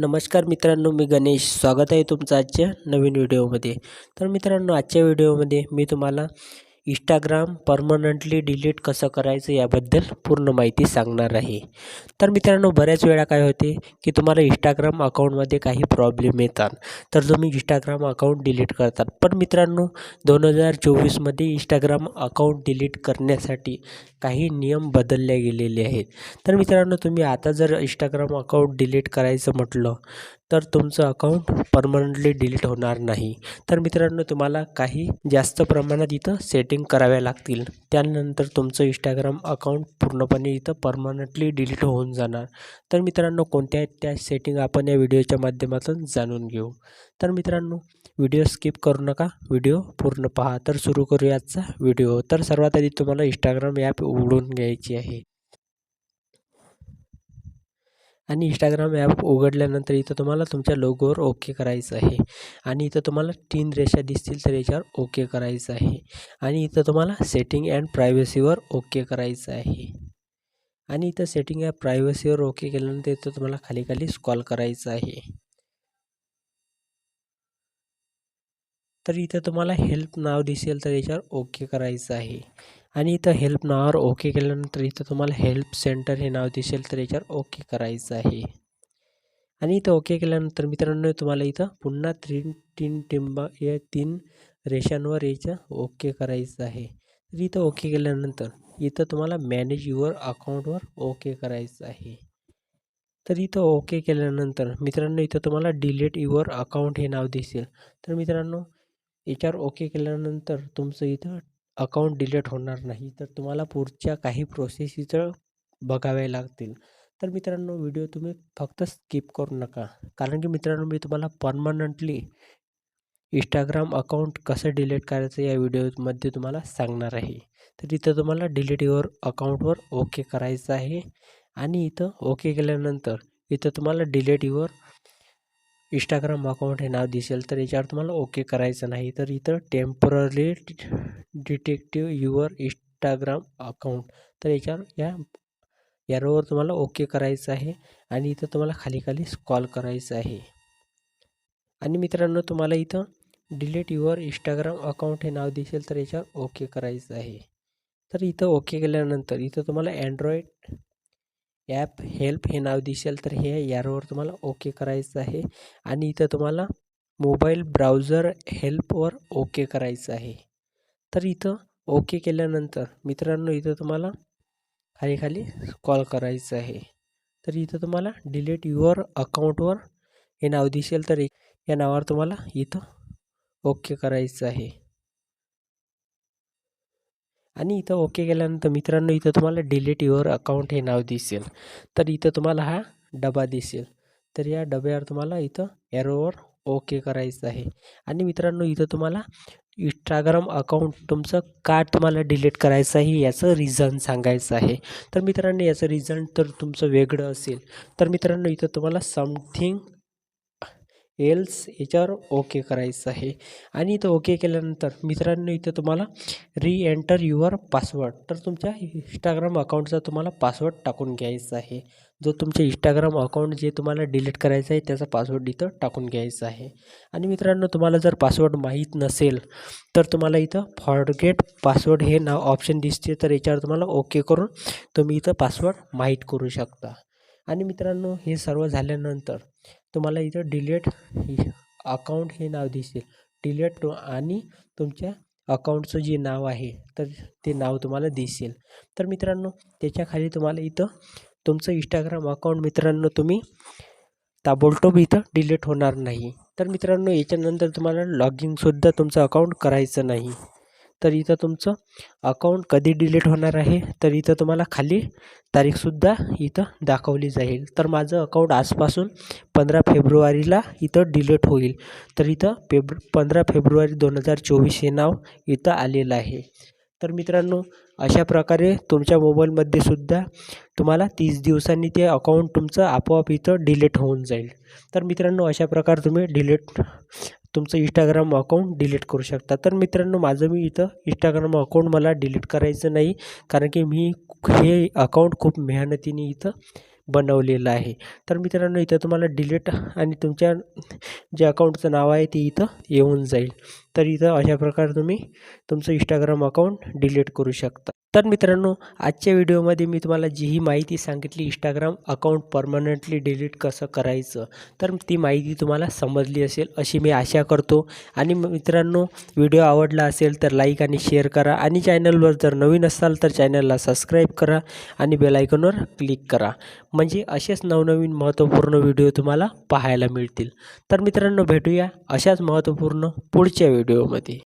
नमस्कार मित्रांनो मी गणेश. स्वागत आहे तुमचं आजच्या नवीन व्हिडिओमध्ये. तर मित्रांनो आजच्या व्हिडिओमध्ये मी तुम्हाला इंस्टाग्राम परमनंटली डिलीट कसं करायचं याबद्दल पूर्ण माहिती सांगणार आहे. तर मित्रांनो बऱ्याच वेळा काय होते की तुम्हाला इंस्टाग्राम अकाउंटमध्ये काही प्रॉब्लेम येतात. तर तुम्ही इंस्टाग्राम अकाउंट डिलीट करतात. पण मित्रांनो दोन हजार चोवीसमध्ये इंस्टाग्राम अकाउंट डिलीट करण्यासाठी काही नियम बदलले गेलेले आहेत. तर मित्रांनो तुम्ही आता जर इंस्टाग्राम अकाउंट डिलीट करायचं म्हटलं तर तुमचं अकाउंट परमनंटली डिलीट होणार नाही. तर मित्रांनो तुम्हाला काही जास्त प्रमाणात इथं सेटिंग कराव्या लागतील. त्यानंतर तुमचं इंस्टाग्राम अकाउंट पूर्णपणे इथं परमनंटली डिलीट होऊन जाणार. तर मित्रांनो कोणत्या आहेत त्या सेटिंग आपण या व्हिडिओच्या माध्यमातून जाणून घेऊ. तर मित्रांनो व्हिडिओ स्किप करू नका. व्हिडिओ पूर्ण पहा. तर सुरू करूया आजचा व्हिडिओ तर सर्वात आधी तुम्हाला इंस्टाग्राम ॲप उघडून घ्यायची आहे. आणि इंस्टाग्राम ॲप उघडल्यानंतर इथं तुम्हाला तुमच्या लोगोवर ओके करायचं आहे. आणि इथं तुम्हाला तीन रेषा दिसतील तर याच्यावर ओके करायचं आहे. आणि इथं तुम्हाला सेटिंग अँड प्रायव्हसीवर ओके करायचं आहे. आणि इथं सेटिंग ॲप प्रायव्हसीवर ओके केल्यानंतर इथं तुम्हाला खाली खाली स्कॉल करायचं आहे. तर इथं तुम्हाला हेल्प नाव दिसेल तर याच्यावर ओके करायचं आहे. आणि इथं हेल्प नावावर ओके केल्यानंतर इथं तुम्हाला हेल्प सेंटर हे नाव दिसेल तर याच्यावर ओके करायचं आहे. आणि इथं ओके केल्यानंतर मित्रांनो तुम्हाला इथं पुन्हा तीन तीन टिंबा या तीन रेषांवर याचं ओके करायचं आहे. तर इथं ओके केल्यानंतर इथं तुम्हाला मॅनेज युअर अकाउंटवर ओके करायचं आहे. तर इथं ओके केल्यानंतर मित्रांनो इथं तुम्हाला डिलीट युअर अकाउंट हे नाव दिसेल. तर मित्रांनो याच्यावर ओके केल्यानंतर तुमचं इथं अकाउंट डिलीट होणार नाही तर तुम्हाला पुढच्या काही प्रोसेस इथं बघाव्या लागतील. तर मित्रांनो व्हिडिओ तुम्ही फक्त स्किप करू नका. कारण की मित्रांनो मी तुम्हाला परमनंटली इंस्टाग्राम अकाउंट कसं डिलीट करायचं या व्हिडिओमध्ये तुम्हाला सांगणार आहे. तर इथं तुम्हाला डिलीट युअर अकाउंटवर ओके करायचं आहे. आणि इथं ओके केल्यानंतर इथं तुम्हाला डिलीट युअर इंस्टाग्राम अकाउंट हे नाव दिसेल तर याच्यावर तुम्हाला ओके करायचं नाही. तर इथं temporary detective your Instagram account तर याच्यावर या यारोवर तुम्हाला ओके करायचं आहे आणि इथं तुम्हाला खाली खाली स्कॉल करायचं आहे. आणि मित्रांनो तुम्हाला इथं डिलीट युअर इंस्टाग्राम अकाउंट हे नाव दिसेल तर याच्यावर ओके करायचं आहे. तर इथं ओके केल्यानंतर इथं तुम्हाला अँड्रॉईड ॲप हेल्प हे नाव दिसेल तर हे यावर तुम्हाला ओके करायचं आहे. आणि इथं तुम्हाला मोबाईल ब्राउझर हेल्पवर ओके करायचं आहे. तर इथं ओके केल्यानंतर मित्रांनो इथं तुम्हाला खाली खाली कॉल करायचं आहे. तर इथं तुम्हाला डिलीट युअर अकाउंटवर हे नाव दिसेल तर या नावावर तुम्हाला इथं ओके करायचं आहे. आणि इथं ओके केल्यानंतर मित्रांनो इथं तुम्हाला डिलीट युअर अकाउंट हे नाव दिसेल. तर इथं तुम्हाला हा डबा दिसेल. तर या डब्यावर तुम्हाला इथं एरोवर ओके करायचं आहे. आणि मित्रांनो इथं तुम्हाला इंस्टाग्राम अकाउंट तुमचं का तुम्हाला डिलीट करायचं आहे याचं रिझन सांगायचं आहे. तर मित्रांनो याचं रिझन तर तुमचं वेगळं असेल. तर मित्रांनो इथं तुम्हाला समथिंग एल्स याच्यावर ओके करायचं आहे. आणि इथं ओके केल्यानंतर मित्रांनो इथं तुम्हाला री एंटर युअर पासवर्ड तर तुमच्या इंस्टाग्राम अकाउंटचा तुम्हाला पासवर्ड टाकून घ्यायचा आहे. जो तुमचे इंस्टाग्राम अकाउंट जे तुम्हाला डिलीट करायचं आहे त्याचा पासवर्ड इथं टाकून घ्यायचा आहे. आणि मित्रांनो तुम्हाला जर पासवर्ड माहीत नसेल तर तुम्हाला इथं फॉरगेट पासवर्ड हे नाव ऑप्शन दिसते तर याच्यावर तुम्हाला ओके करून तुम्ही इथं पासवर्ड माहीत करू शकता. आणि मित्रांनो हे सर्व झाल्यानंतर तुम्हाला इथं डिलेट अकाउंट हे नाव दिसेल. डिलेट आणि तुमच्या अकाउंटचं जे नाव आहे तर ते नाव तुम्हाला दिसेल. तर मित्रांनो त्याच्याखाली तुम्हाला इथं तुमचं इंस्टाग्राम अकाउंट मित्रांनो तुम्ही ताबोलटोब इथं डिलीट होणार नाही. तर मित्रांनो याच्यानंतर तुम्हाला लॉगिंगसुद्धा तुमचं अकाउंट करायचं नाही. तर इथं तुमचं अकाउंट कधी डिलीट होणार आहे? तर इथं तुम्हाला खाली तारीखसुद्धा इथं दाखवली जाईल. तर माझं अकाउंट आजपासून पंधरा फेब्रुवारीला इथं डिलीट होईल. तर इथं फेब्रु पंधरा फेब्रुवारी दोन हजार चोवीस हे नाव इथं आलेलं आहे. तर मित्रांनो अशा प्रकारे तुमच्या मोबाईलमध्ये सुद्धा तुम्हाला तीस दिवसांनी ते अकाउंट तुमचं आपोआप इथं डिलीट होऊन जाईल. तर मित्रांनो अशा प्रकारे तुम्ही डिलीट तुमचं इंस्टाग्राम अकाउंट डिलीट करू शकता. तर मित्रांनो माझं मी इथं इंस्टाग्राम अकाउंट मला डिलीट करायचं नाही कारण की मी हे अकाउंट खूप मेहनतीने इथं बनवलेलं आहे. तर मित्रांनो इथं तुम्हाला डिलीट आणि तुमच्या जे अकाउंटचं नाव आहे ते इथं येऊन जाईल. तर इथं अशा प्रकारे तुम्ही तुमचं इंस्टाग्राम अकाउंट डिलीट करू शकता. तर मित्रांनो आजच्या व्हिडिओमध्ये मी तुम्हाला जी ही माहिती सांगितली इंस्टाग्राम अकाउंट परमनंटली डिलीट कसं करायचं तर ती माहिती तुम्हाला समजली असेल अशी मी आशा करतो. आणि मित्रांनो व्हिडिओ आवडला असेल तर लाईक आणि शेअर करा. आणि चॅनलवर जर नवीन असाल तर चॅनलला सबस्क्राईब करा आणि बेलायकनवर क्लिक करा. म्हणजे असेच नवनवीन महत्त्वपूर्ण व्हिडिओ तुम्हाला पाहायला मिळतील. तर मित्रांनो भेटूया अशाच महत्त्वपूर्ण पुढच्या व्हिडिओमध्ये.